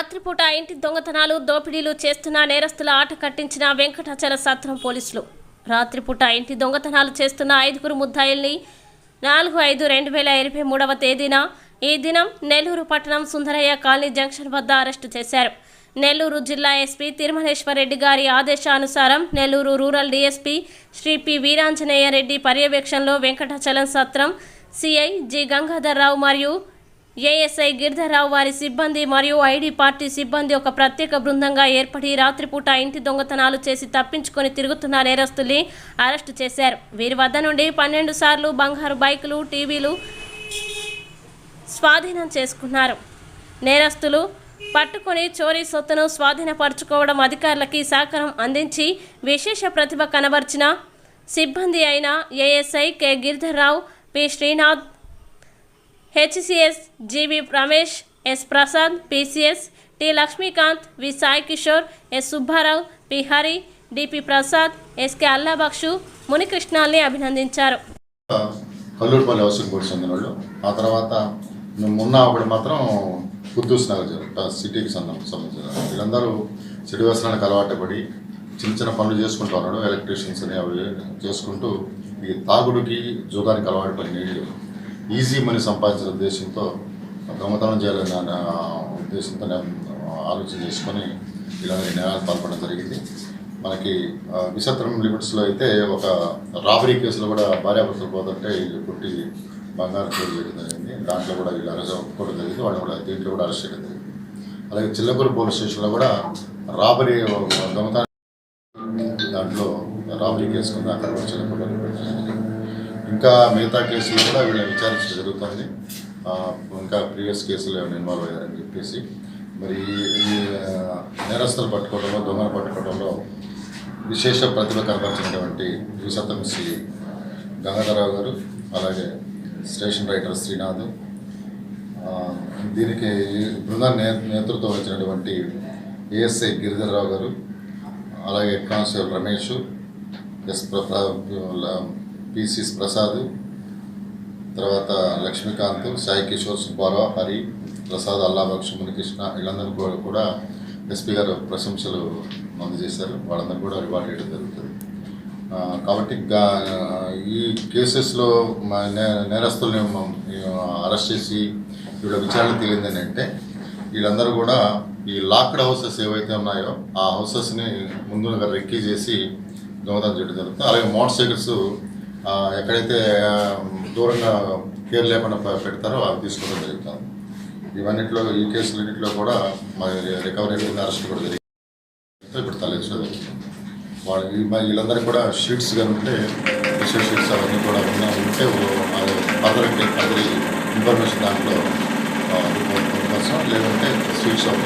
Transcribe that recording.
రాత్రిపూట ఇంటి దొంగతనాలు దోపిడీలు చేస్తున్న నేరస్తుల ఆట కట్టించిన వెంకటాచల సత్రం పోలీసులు. రాత్రిపూట ఇంటి దొంగతనాలు చేస్తున్న ఐదుగురు ముద్దాయిల్ని నాలుగు ఐదు రెండు వేల ఇరవై మూడవ తేదీన ఈ దినం నెల్లూరు పట్టణం సుందరయ్య కాలనీ జంక్షన్ వద్ద అరెస్టు చేశారు. నెల్లూరు జిల్లా ఎస్పీ తిరుమలేశ్వర్ రెడ్డి గారి ఆదేశానుసారం Nellore rural DSP Shri P Veeranjaneya Reddy పర్యవేక్షణలో వెంకటాచలం సత్రం సిఐ జి గంగాధర్రావు మరియు ఏఎస్ఐ గిరిధరరావు వారి సిబ్బంది మరియు ఐడి పార్టీ సిబ్బంది ఒక ప్రత్యేక బృందంగా ఏర్పడి రాత్రిపూట ఇంటి దొంగతనాలు చేసి తప్పించుకొని తిరుగుతున్న నేరస్తుల్ని అరెస్టు చేశారు. వీరి వద్ద నుండి పన్నెండు సార్లు బంగారు బైకులు టీవీలు స్వాధీనం చేసుకున్నారు. నేరస్తులు పట్టుకొని చోరీ సొత్తును స్వాధీనపరచుకోవడం అధికారులకి సహకారం అందించి విశేష ప్రతిభ కనబర్చిన సిబ్బంది అయిన ASI K Giridharrao P. Srinath HCS GV Ramesh S Prasad PCS T Lakshmikant V Sai Kishore S Subbarao P Hari DP Prasad SK Allabakshu మునికృష్ణాల్ని అభినందించారు. కల్లూరుపల్లి హౌసింగ్ బోర్డు చెందిన వాళ్ళు ఆ తర్వాత మేము మొన్న అప్పుడు మాత్రం కుద్దూస్ నగర్ సిటీకి సంబంధించిన వీళ్ళందరూ చెడు వ్యసనానికి అలవాటు పడి చిన్న చిన్న పనులు చేసుకుంటూ ఉన్నాడు. ఎలక్ట్రీషియన్స్ అని అవి చేసుకుంటూ ఈ తాగుడుకి జూదానికి అలవాటు పడి నీళ్ళు ఈజీ మనీ సంపాదించిన ఉద్దేశంతో దొంగతనం చేయాలన్న ఉద్దేశంతో నేను ఆలోచన చేసుకొని ఇలాంటి నిర్ణయాలు పాల్పడడం జరిగింది. మనకి విసత్రం లిమిట్స్లో అయితే ఒక రాబరీ కేసులో కూడా భార్యాభర్తలు పోతుంటే కొట్టి పుట్టి బంగారు చోటు చేయడం జరిగింది. దాంట్లో కూడా వీళ్ళు అరెస్ట్ ఒప్పుకోవడం జరిగింది. వాళ్ళు కూడా దీంట్లో కూడా అరెస్ట్ చేయడం జరిగింది. అలాగే చిల్లకూరు పోలీస్ స్టేషన్లో కూడా రాబరీ దొంగతనం దాంట్లో రాబరీ కేసు కింద అక్కడ కూడా చిల్లకూరులో ఇంకా మిగతా కేసులు కూడా వీళ్ళని విచారించడం జరుగుతుంది. ఇంకా ప్రీవియస్ కేసులు ఏమైనా ఇన్వాల్వ్ అయ్యారని చెప్పేసి. మరి ఈ నేరస్తులు పట్టుకోవడంలో దొంగలు పట్టుకోవడంలో విశేష ప్రతిభ కనపరిచినటువంటి విసతం శ్రీ గంగాధరరావు గారు అలాగే స్టేషన్ రైటర్ శ్రీనాథ్ దీనికి ఈ బృందాన్ని నేతృత్వం వచ్చినటువంటి ఏఎస్ఐ గిరిధర్రావు గారు అలాగే head constable Ramesh S PCs Prasad తర్వాత లక్ష్మీకాంత్ సాయి కిషోర్ సుబ్బారావు హరి ప్రసాద్ అల్లాభక్ష మునికృష్ణ వీళ్ళందరూ కూడా కూడా ఎస్పీ గారు ప్రశంసలు అందజేశారు వాళ్ళందరూ కూడా రివార్డ్ చేయడం జరుగుతుంది. కాబట్టి ఈ కేసెస్లో మా నేరస్తుల్ని అరెస్ట్ చేసి వీళ్ళ విచారణ తేలింది అంటే వీళ్ళందరూ కూడా ఈ లాక్డ్ హౌసెస్ ఏవైతే ఉన్నాయో ఆ హౌసెస్ని ముందుగా రెక్కీ చేసి దొంగతనం చేయడం జరుగుతుంది. అలాగే మోటార్ సైకిల్స్ ఎక్కడైతే దూరంగా కేర్ లేకుండా పెడతారో అవి తీసుకోవడం జరుగుతుంది. ఇవన్నిట్లో ఈ కేసులన్నింటిలో కూడా మరి రికవరీ అరెస్ట్ కూడా జరిగింది. ఇప్పుడు తలెచ్చడం వాళ్ళు మరి వీళ్ళందరికీ కూడా షీట్స్ కానీ ఉంటే విషయ షీట్స్ అవన్నీ కూడా ఉన్నా ఉంటే ఫర్దర్ అంటే ఫర్దర్ ఇన్ఫర్మేషన్ దాంట్లో రిపోర్ట్ కోసం లేదంటే స్వీట్స్ ఆఫ్